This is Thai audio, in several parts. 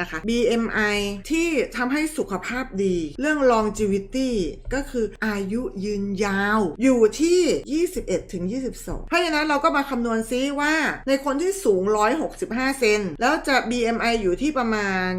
นะคะ BMI ที่ทำให้สุขภาพดี เรื่อง longevity ก็คืออายุยืนยาว อยู่ที่ 21ถึง22 เพราะฉะนั้นเราก็มาคำนวณซิว่าในคนที่สูง 165 เซนแล้วจะ BMI อยู่ที่ประมาณ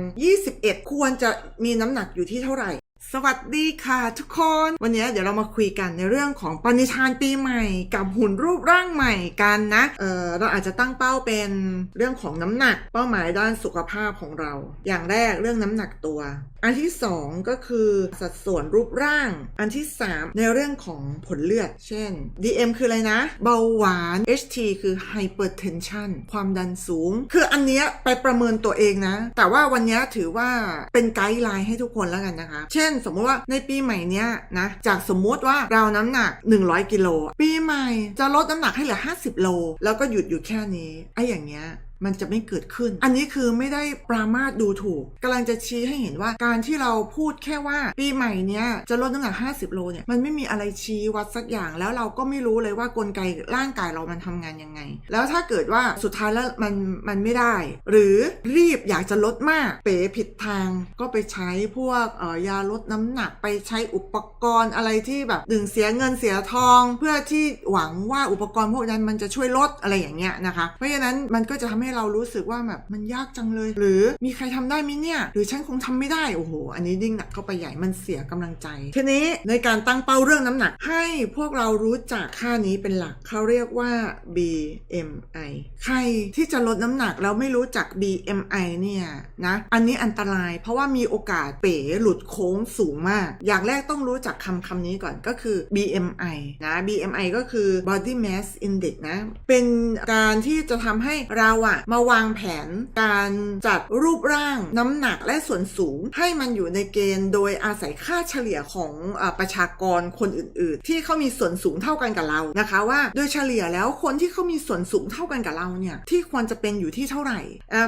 21 ควรจะมีน้ำหนักอยู่ที่เท่าไหร่ สวัสดีค่ะทุกคน วันนี้เดี๋ยวเรามาคุยกันในเรื่องของปณิธานปีใหม่ กับหุ่นรูปร่างใหม่กันนะ เออเราอาจจะตั้งเป้าเป็นเรื่องของน้ำหนัก เป้าหมายด้านสุขภาพของเรา อย่างแรกเรื่องน้ำหนักตัว อันที่สองก็คือสัดส่วนรูปร่าง อันที่สามในเรื่องของผลเลือด เช่น DM คืออะไรนะ เบาหวาน HT คือ hypertension ความดันสูง คืออันเนี้ยไปประเมินตัวเองนะ แต่ว่าวันนี้ถือว่าเป็นไกด์ไลน์ให้ทุกคนแล้วกันนะคะ เช่นสมมติว่าในปีใหม่เนี้ยนะจากสมมติว่าเราน้ำหนัก 100กิโลปีใหม่จะลดน้ำหนักให้เหลือ 50 โล แล้วก็หยุดอยู่แค่นี้ไอ้อย่างเงี้ย มันจะไม่เกิดขึ้น อันนี้คือไม่ได้ปรามาสดูถูกกำลังจะชี้ให้เห็นว่าการที่เราพูดแค่ว่า ปีใหม่เนี้ยจะลดน้ำหนัก50 โลเนี่ยมันไม่มีอะไรชี้วัดสักอย่าง แล้วเราก็ไม่รู้เลยว่ากลไกร่างกายเรามันทำงานยังไง แล้วถ้าเกิดว่าสุดท้ายแล้วมันมันไม่ได้ หรือรีบอยากจะลดมาก เป๋ผิดทางก็ไปใช้พวกเอ่อยาลดน้ำหนักไปใช้อุปกรณ์อะไรที่แบบหนึ่งเสียเงินเสียทอง เพื่อที่หวังว่าอุปกรณ์พวกนั้นมันจะช่วยลดอะไรอย่างเงี้ยนะคะ เพราะฉะนั้นมันก็จะทำใให้เรารู้สึกว่าแบบมันยากจังเลย หรือมีใครทำได้ไหมเนี่ย หรือฉันคงทำไม่ได้ โอ้โห อันนี้ยิ่งหนักเข้าไปใหญ่มันเสียกำลังใจ ทีนี้ในการตั้งเป้าเรื่องน้ำหนัก ให้พวกเรารู้จักค่านี้เป็นหลักเขาเรียกว่า BMI ใครที่จะลดน้ำหนักแล้วไม่รู้จัก BMI เนี่ยนะอันนี้อันตราย เพราะว่ามีโอกาสเป๋หลุดโค้งสูงมาก อย่างแรกต้องรู้จักคำคำนี้ก่อนก็คือ BMI นะ BMI ก็คือ Body Mass Index นะ เป็นการที่จะทำให้เราอะมาวางแผนการจัดรูปร่างน้ำหนักและส่วนสูง ให้มันอยู่ในเกณฑ์โดยอาศัยค่าเฉลี่ยของอประชากรคนอื่น ๆ ที่เขามีส่วนสูงเท่ากันกับเรานะคะว่าโดยเฉลี่ยแล้วคนที่เขามีส่วนสูงเท่ากันกับเราเนี่ยที่ควรจะเป็นอยู่ที่เท่าไหร่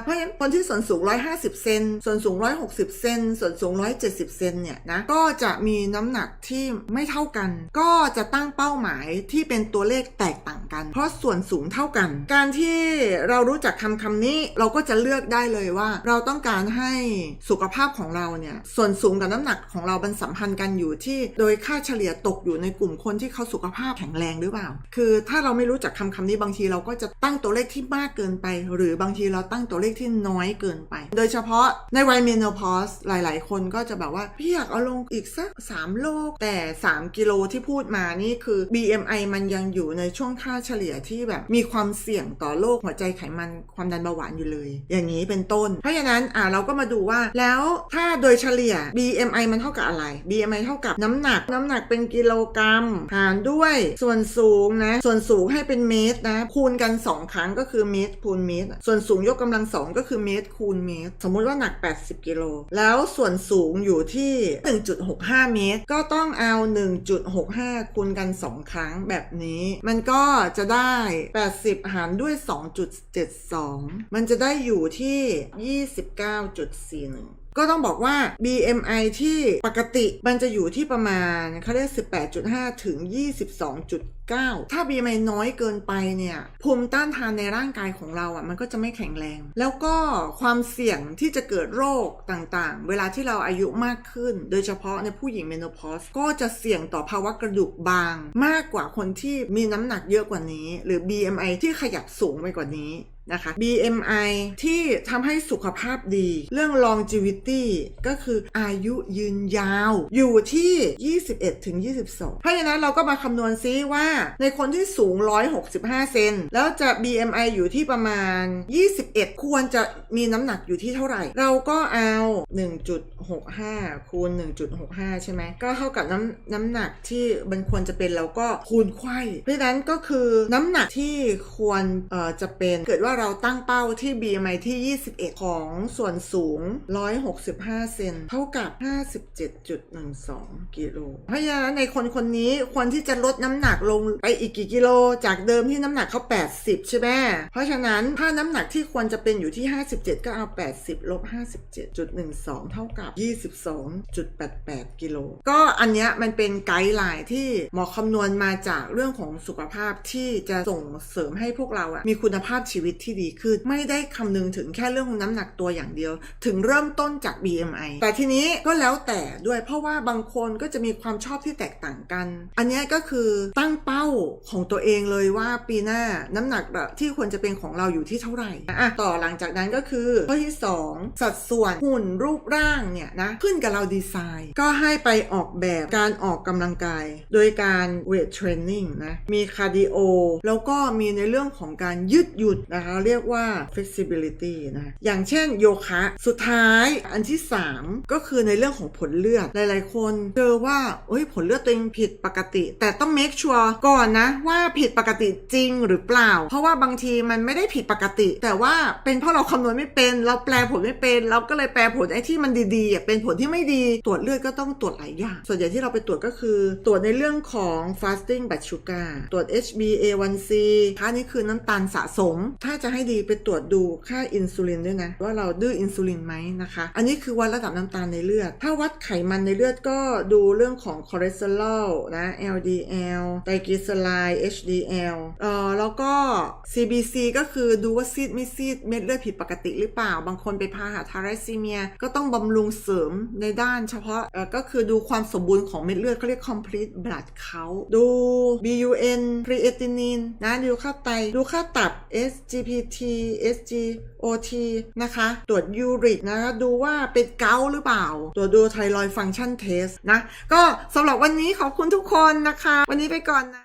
เพราะฉะนั้นคนที่ส่วนสูง 150 เซนส่วนสูง 160 เซนส่วนสูง 170 เซนเนี่ยนะก็จะมีน้ำหนักที่ไม่เท่ากัน ก็จะตั้งเป้าหมายที่เป็นตัวเลขแตกต่างกัน เพราะส่วนสูงเท่ากัน การที่เรารู้จักคำคำนี้เราก็จะเลือกได้เลยว่า เราต้องการให้สุขภาพของเราเนี่ยส่วนสูงกับน้ำหนักของเรามันสัมพันธ์กันอยู่ที่ โดยค่าเฉลี่ยตกอยู่ในกลุ่มคนที่เขาสุขภาพแข็งแรงหรือเปล่า คือถ้าเราไม่รู้จักคำคำนี้บางทีเราก็จะตั้งตัวเลขที่มากเกินไป หรือบางทีเราตั้งตัวเลขที่น้อยเกินไป โดยเฉพาะในวัยเมโนพสหลาย ๆ คนก็จะแบบว่าพี่อยากเอาลงอีกสัก 3 โลแต่ 3 กิโลที่พูดมานี่คือ BMI มันยังอยู่ในช่วงค่าเฉลี่ยที่แบบมีความเสี่ยงต่อโรคหัวใจไขมันความดันเบาหวานอยู่เลย อย่างนี้เป็นต้น เพราะฉะนั้นอ่าเราก็มาดูว่าแล้วถ้าโดยเฉลี่ย BMI มันเท่ากับอะไร BMI เท่ากับน้ำหนัก น้ำหนักเป็นกิโลกรัมหารด้วยส่วนสูงนะ ส่วนสูงให้เป็นเมตรนะคูณกัน 2 ครั้งก็คือเมตรคูณเมตร ส่วนสูงยกกำลังสองก็คือเมตรคูณเมตร สมมุติว่าหนัก 80 กิโล แล้วส่วนสูงอยู่ที่ 1.65 เมตร ก็ต้องเอา 1.65 คูณกัน 2 ครั้งแบบนี้ มันก็จะได้ 80 หารด้วย 2.72มันจะได้อยู่ที่ 29.41ก็ต้องบอกว่า BMI ที่ปกติมันจะอยู่ที่ประมาณเขาเรียก 18.5 ถึง 22.9 ถ้า BMI น้อยเกินไปเนี่ย ภูมิต้านทานในร่างกายของเราอะมันก็จะไม่แข็งแรง แล้วก็ความเสี่ยงที่จะเกิดโรคต่างๆ เวลาที่เราอายุมากขึ้น โดยเฉพาะในผู้หญิงเมโนพอสก็จะเสี่ยงต่อภาวะกระดูกบาง มากกว่าคนที่มีน้ำหนักเยอะกว่านี้ หรือ BMI ที่ขยับสูงไปกว่านี้นะคะ BMI ที่ทำให้สุขภาพดี เรื่อง longevity ก็คืออายุยืนยาวอยู่ที่ 21ถึง22 เพราะฉะนั้นเราก็มาคำนวณซิว่าในคนที่สูง 165 เซน แล้วจะ BMI อยู่ที่ประมาณ 21 ควรจะมีน้ำหนักอยู่ที่เท่าไหร่ เราก็เอา 1.65 คูณ 1.65 ใช่ไหม ก็เท่ากับน้ำน้ำหนักที่มันควรจะเป็นแล้วก็คูณไข้เพราะฉะนั้นก็คือน้ำหนักที่ควรเอ่อจะเป็นเกิดว่าเราตั้งเป้าที่ BMI ที่ 21 ของส่วนสูง 165 เซน เท่ากับ 57.12 กิโล เพราะฉะนั้นในคนคนนี้ควรที่จะลดน้ำหนักลงไปอีกกี่กิโล จากเดิมที่น้ำหนักเขา 80 ใช่ไหมเพราะฉะนั้นถ้าน้ำหนักที่ควรจะเป็นอยู่ที่ 57 ก็เอา 80ลบ57.12 เท่ากับ 22.88 กิโล ก็อันเนี้ยมันเป็นไกด์ไลน์ที่หมอคำนวณมาจากเรื่องของสุขภาพที่จะส่งเสริมให้พวกเราอะมีคุณภาพชีวิตที่ดีขึ้น ไม่ได้คำนึงถึงแค่เรื่องของน้ำหนักตัวอย่างเดียว ถึงเริ่มต้นจาก BMI แต่ทีนี้ก็แล้วแต่ด้วยเพราะว่าบางคนก็จะมีความชอบที่แตกต่างกัน อันนี้ก็คือตั้งเป้าของตัวเองเลยว่าปีหน้าน้ำหนักที่ควรจะเป็นของเราอยู่ที่เท่าไหร่อะต่อหลังจากนั้นก็คือข้อที่ 2 สัดส่วนหุ่นรูปร่างเนี่ยนะขึ้นกับเราดีไซน์ ก็ให้ไปออกแบบการออกกำลังกาย โดยการเวทเทรนนิ่งนะมีคาร์ดิโอแล้วก็มีในเรื่องของการยืดหยุ่นนะคะเรียกว่า flexibility นะอย่างเช่นโยคะสุดท้ายอันที่ 3 ก็คือในเรื่องของผลเลือดหลาย ๆ คนเจอว่าเอ้ยผลเลือดตัวเองผิดปกติ แต่ต้อง make sure ก่อนนะว่าผิดปกติจริงหรือเปล่า เพราะว่าบางทีมันไม่ได้ผิดปกติ แต่ว่าเป็นเพราะเราคำนวณไม่เป็น เราแปลผลไม่เป็นเราก็เลยแปลผลไอ้ที่มันดีๆเป็นผลที่ไม่ดีตรวจเลือดก็ต้องตรวจหลายอย่างส่วนใหญ่ที่เราไปตรวจก็คือ ตรวจในเรื่องของ fasting blood sugar ตรวจ HbA1c ค่านี้คือน้ำตาลสะสม ถ้าจะให้ดีไปตรวจดูค่าอินซูลินด้วยนะว่าเราดื้ออินซูลินไหมนะคะ อันนี้คือวัดระดับน้ำตาลในเลือด ถ้าวัดไขมันในเลือดก็ดูเรื่องของคอเลสเตอรอลนะ LDL ไตรกลีเซอไรด์ HDL เอ่อแล้วก็ CBC ก็คือดูว่าซีดไม่ซีดเม็ดเลือดผิดปกติหรือเปล่า บางคนไปพาหาทาร์ซีเมีย ก็ต้องบำรุงเสริมในด้านเฉพาะเอ่อก็คือดูความสมบูรณ์ของเม็ดเลือดเขาเรียก complete blood count ดู BUN creatinine นะดูค่าไตดูค่าตับ SGPT SGOT นะคะ ตรวจยูริกนะคะดูว่าเป็นเกาหรือเปล่า ตรวจดูไทรอยฟังชันเทสนะ ก็สำหรับวันนี้ขอบคุณทุกคนนะคะ วันนี้ไปก่อนนะ